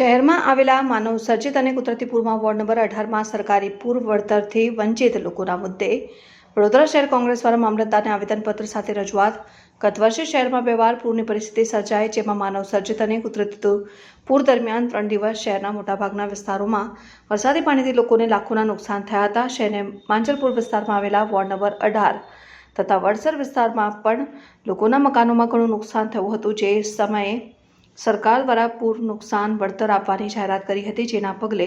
શહેરમાં આવેલા માનવ સર્જિત અને કુદરતી પૂરમાં વોર્ડ નંબર અઢારમાં સરકારી પૂર વળતરથી વંચિત લોકોના મુદ્દે વડોદરા શહેર કોંગ્રેસ દ્વારા મામલતદારને આવેદનપત્ર સાથે રજૂઆત. ગત વર્ષે શહેરમાં બે વાર પૂરની પરિસ્થિતિ સર્જાઈ, જેમાં માનવ સર્જિત અને કુદરતી પૂર દરમિયાન ત્રણ દિવસ શહેરના મોટાભાગના વિસ્તારોમાં વરસાદી પાણીથી લોકોને લાખોના નુકસાન થયા હતા. શહેરને માંજલપુર વિસ્તારમાં આવેલા વોર્ડ નંબર અઢાર તથા વડસર વિસ્તારમાં પણ લોકોના મકાનોમાં ઘણું નુકસાન થયું હતું. જે સમયે સરકાર દ્વારા પૂર નુકસાન વળતર આપવાની જાહેરાત કરી હતી, જેના પગલે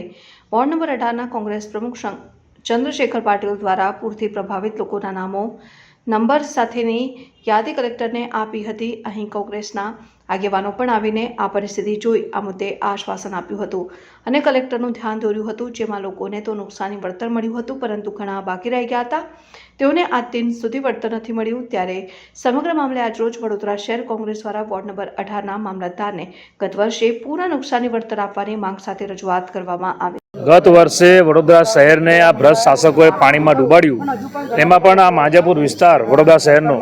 વોર્ડ નંબર અઢારના કોંગ્રેસ પ્રમુખ ચંદ્રશેખર પાટીલ દ્વારા પૂરથી પ્રભાવિત લોકોના નામો નંબર સાથેની યાદી કલેક્ટરને આપી હતી. અહીં કોંગ્રેસના આગેવાનો પણ આવીને આ પરિસ્થિતિ જોઈ. આ મુદ્દે આશ્વાસન આપ્યું હતું અને કલેક્ટરનું ધ્યાન દોર્યું હતું, જેમાં લોકોને તો નુકસાની વળતર મળ્યું હતું, પરંતુ ઘણા બાકી રહી ગયા હતા. તેઓને આ દિન સુધી વળતર નથી મળ્યું. ત્યારે સમગ્ર મામલે આજરોજ વડોદરા શહેર કોંગ્રેસ દ્વારા વોર્ડ નંબર અઢારના મામલતદારને ગત વર્ષે પૂરા નુકસાની વળતર આપવાની માંગ સાથે રજૂઆત કરવામાં આવી. ગત વર્ષે વડોદરા શહેરને આ ભ્રષ્ટ શાસકોએ પાણીમાં ડૂબાડ્યું. એમાં પણ આ માજાપુર વિસ્તાર વડોદરા શહેરનો.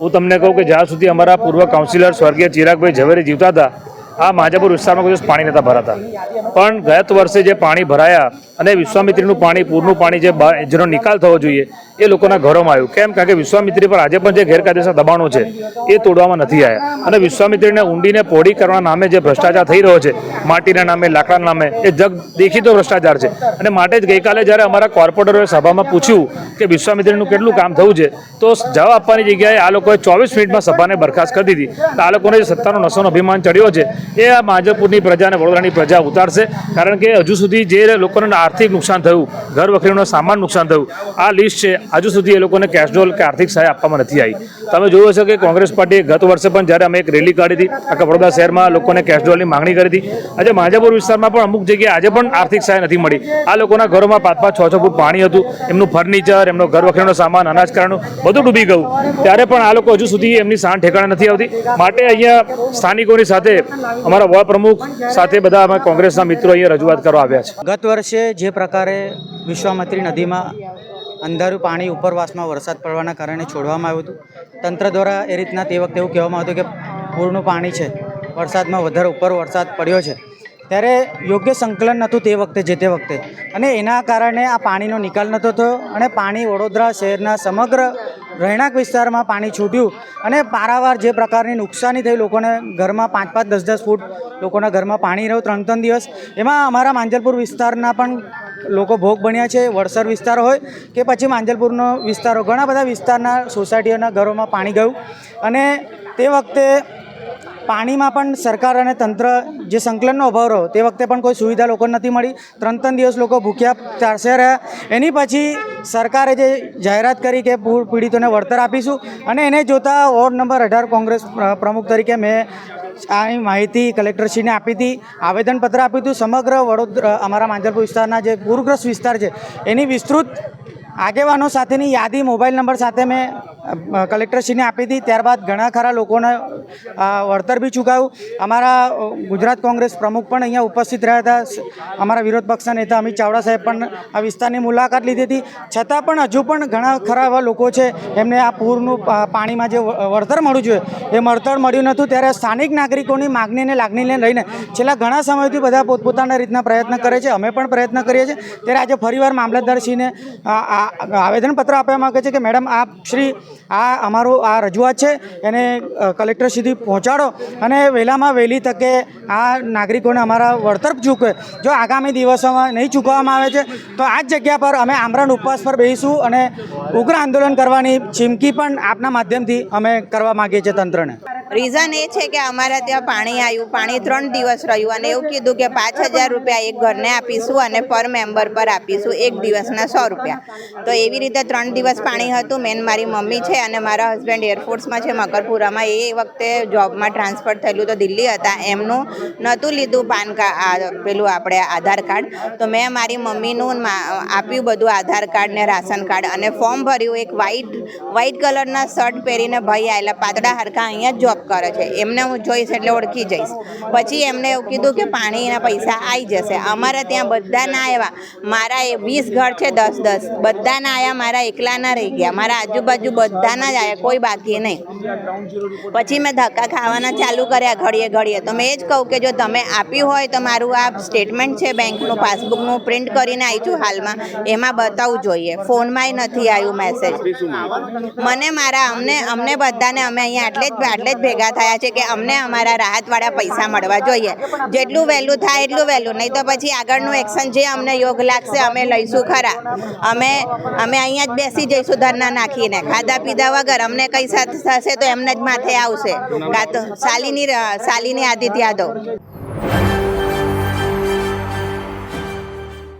હું તમને કહું કે જ્યાં સુધી અમારા પૂર્વ કાઉન્સિલર સ્વર્ગીય ચિરાગભાઈ ઝવેરી જીવતા હતા, આ માજાપુર વિસ્તારમાં કોઈ પાણી નહોતા ભરાતા. પણ ગત વર્ષે જે પાણી ભરાયા અને વિશ્વામિત્રીનું પાણી, પૂરનું પાણી જે જેનો નિકાલ થવો જોઈએ, એ લોકોના ઘરોમાં આવ્યું. કેમ? કારણ કે વિશ્વામિત્રી પર આજે પણ જે ગેરકાયદેસર દબાણો છે, એ તોડવામાં નથી આવ્યા. અને વિશ્વામિત્રીને ઊંડીને પોડી કરવાના નામે જે ભ્રષ્ટાચાર થઈ રહ્યો છે, માટીના નામે, લાકડાના નામે, એ જગ દેખીતો ભ્રષ્ટાચાર છે. અને માટે જ ગઈકાલે જ્યારે અમારા કોર્પોરેટરોએ સભામાં પૂછ્યું કે વિશ્વામિત્રીનું કેટલું કામ થયું છે, તો જવાબ આપવાની જગ્યાએ આ લોકોએ ચોવીસ મિનિટમાં સભાને બરખાસ્ત કરી દીધી. તો આ લોકોને જે સત્તાનો નશોનો અભિમાન ચડ્યો છે, એ આ માજપુરની પ્રજા અને વડોદરાની પ્રજા ઉતારશે. કારણ કે હજુ સુધી જે લોકોને આર્થિક નુકસાન થયું, ઘર વખરીનો સામાન નુકસાન થયું, આ લિસ્ટ છે. હજુ સુધી એ લોકોને કેશડોલ કે આર્થિક સહાય આપવામાં નથી આવી. તમે જોયું હશે કે કોંગ્રેસ પાર્ટીએ ગત વર્ષે પણ જ્યારે અમે એક રેલી કાઢી હતી આખા વડોદરા શહેરમાં લોકોને કેશડોલની માંગણી કરી હતી. આજે માજાપુર વિસ્તારમાં પણ અમુક જગ્યાએ આજે પણ આર્થિક સહાય નથી મળી. આ લોકોના ઘરોમાં પાંચ પાંચ છ છ ફૂટ પાણી હતું. એમનું ફર્નિચર એમનો ઘર વખરીનો સામાન, અનાજ કરવાનું બધું ડૂબી ગયું. ત્યારે પણ આ લોકો હજુ સુધી એમની સાણ ઠેકાણા નથી આવતી. માટે અહીંયા સ્થાનિકોની સાથે અમારા વડા પ્રમુખ સાથે બધા અમે કોંગ્રેસના મિત્રો અહીંયા રજૂઆત કરવા આવ્યા છે. ગત વર્ષે જે પ્રકારે વિશ્વામત્રી નદીમાં અંધારું પાણી ઉપરવાસમાં વરસાદ પડવાના કારણે છોડવામાં આવ્યું હતું, તંત્ર દ્વારા એ રીતના તે વખતે એવું કહેવામાં આવતું કે પૂરનું પાણી છે, વરસાદમાં વધારે ઉપર વરસાદ પડ્યો છે. ત્યારે યોગ્ય સંકલન નહોતું તે વખતે, જે તે વખતે. અને એના કારણે આ પાણીનો નિકાલ નહોતો થયો અને પાણી વડોદરા શહેરના સમગ્ર રહેણાંક વિસ્તારમાં પાણી છૂટ્યું અને પારાવાર જે પ્રકારની નુકસાની થઈ લોકોને ઘરમાં પાંચ પાંચ દસ દસ ફૂટ લોકોના ઘરમાં પાણી રહ્યું ત્રણ ત્રણ દિવસ. એમાં અમારા માંજલપુર વિસ્તારના પણ લોકો ભોગ બન્યા છે, વડસર વિસ્તાર હોય કે પછી માંજલપુરનો વિસ્તારો ઘણા બધા વિસ્તારના સોસાયટીઓના ઘરોમાં પાણી ગયું અને તે વખતે પાણીમાં પણ સરકાર અને તંત્ર જે સંકલનનો અભાવ રહ્યો, તે વખતે પણ કોઈ સુવિધા લોકોને નથી મળી. ત્રણ ત્રણ દિવસ લોકો ભૂખ્યા ચારસે રહ્યા. એની પછી સરકારે જે જાહેરાત કરી કે પૂર પીડિતોને વળતર આપીશું અને એને જોતા વોર્ડ નંબર અઢાર કોંગ્રેસ પ્રમુખ તરીકે મેં આ માહિતી કલેક્ટરશ્રીને આપી હતી, આવેદનપત્ર આપ્યું હતું. સમગ્ર વડોદરા, અમારા માંજલપુર વિસ્તારના જે પૂરગ્રસ્ત વિસ્તાર છે, એની વિસ્તૃત આગેવાનો સાથેની યાદી, મોબાઈલ નંબર સાથે મેં કલેક્ટરશ્રીને આપી હતી ત્યારબાદ ઘણા ખરા લોકોને વળતર બી ચૂકાયું. અમારા ગુજરાત કોંગ્રેસ પ્રમુખ પણ અહીંયા ઉપસ્થિત રહ્યા હતા. અમારા વિરોધ પક્ષના નેતા અમિત ચાવડા સાહેબ પણ આ વિસ્તારની મુલાકાત લીધી હતી. છતાં પણ હજુ પણ ઘણા ખરા એવા લોકો છે, એમને આ પૂરનું પાણીમાં જે વળતર મળવું જોઈએ, એ વળતર મળ્યું નહોતું. ત્યારે સ્થાનિક નાગરિકોની માગણીને લાગણીને લઈને છેલ્લા ઘણા સમયથી બધા પોતપોતાના રીતના પ્રયત્ન કરે છે. અમે પણ પ્રયત્ન કરીએ છીએ. ત્યારે આજે ફરીવાર મામલતદારશ્રીને આવેદનપત્ર આપવા માગે છે કે, મેડમ, આપ શ્રી આ અમારું આ રજૂઆત છે. એને કલેક્ટર સુધી પહોંચાડો. અને વહેલામાં વહેલી તકે આ નાગરિકોને અમારા વળતર ચૂકવે. જો આગામી દિવસોમાં નહીં ચૂકવવામાં આવે છે, તો આ જ જગ્યા પર અમે આમરણ ઉપવાસ પર બેસીશું અને ઉગ્ર આંદોલન કરવાની ચીમકી પણ આપના માધ્યમથી અમે કરવા માગીએ છીએ તંત્રને. રીઝન એ છે કે અમારા ત્યાં પાણી આવ્યું, પાણી ત્રણ દિવસ રહ્યું અને એવું કીધું કે પાંચ હજાર રૂપિયા એક ઘરને આપીશું અને પર મેમ્બર પર આપીશું એક દિવસના સો રૂપિયા. તો એવી રીતે ત્રણ દિવસ પાણી હતું. મેન મારી મમ્મી છે અને મારા હસબન્ડ એરફોર્સમાં છે, મકરપુરામાં. એ વખતે જોબમાં ટ્રાન્સફર થયેલું તો દિલ્હી હતા. એમનું નહોતું લીધું પાન કાર્ડ પેલું આપણે આધાર કાર્ડ. તો મેં મારી મમ્મીનું આપ્યું બધું આધાર કાર્ડ ને રાશન કાર્ડ અને ફોર્મ ભર્યું. એક વ્હાઈટ વ્હાઈટ કલરના શર્ટ પહેરીને ભાઈ આવેલા. પાતળા હરખા અહીંયા જોબ ડિસ્ટર્બ કરે છે. એમને હું જોઈશ એટલે ઓળખી જઈશ. પછી એમને એવું કીધું કે પાણીના પૈસા આવી જશે. અમારા ત્યાં બધા ના આવ્યા મારા એ વીસ ઘર છે દસ દસ. બધા ના આવ્યા મારા એકલા ના રહી ગયા. મારા આજુબાજુ બધાના જ આવ્યા કોઈ બાકી નહીં. પછી મેં ધક્કા ખાવાના ચાલુ કર્યા ઘડીએ ઘડીએ. તો મેં એ જ કહું કે જો તમે આપ્યું હોય તો મારું આ સ્ટેટમેન્ટ છે બેંકનું, પાસબુકનું પ્રિન્ટ કરીને આવી છું હાલમાં. એમાં બતાવવું જોઈએ. ફોનમાંય નથી આવ્યું મેસેજ મને મારા અમને અમને બધાને અમે અહીંયા આટલે જ આટલે જ ભેગા થયા છે કે અમને અમારા રાહતવાળા પૈસા મળવા જોઈએ. જેટલું વહેલું થાય એટલું વહેલું. નહીં તો પછી આગળનું એક્શન જે અમને યોગ લાગશે અમે લઈશું ખરા. અમે અમે અહીંયા જ બેસી જઈશું ધરના નાખીને. ખાધા પીધા વગર અમને કંઈ થશે તો એમને જ માથે આવશે. કાં તો શાલિની શાલિની આદિત્ય યાદવ.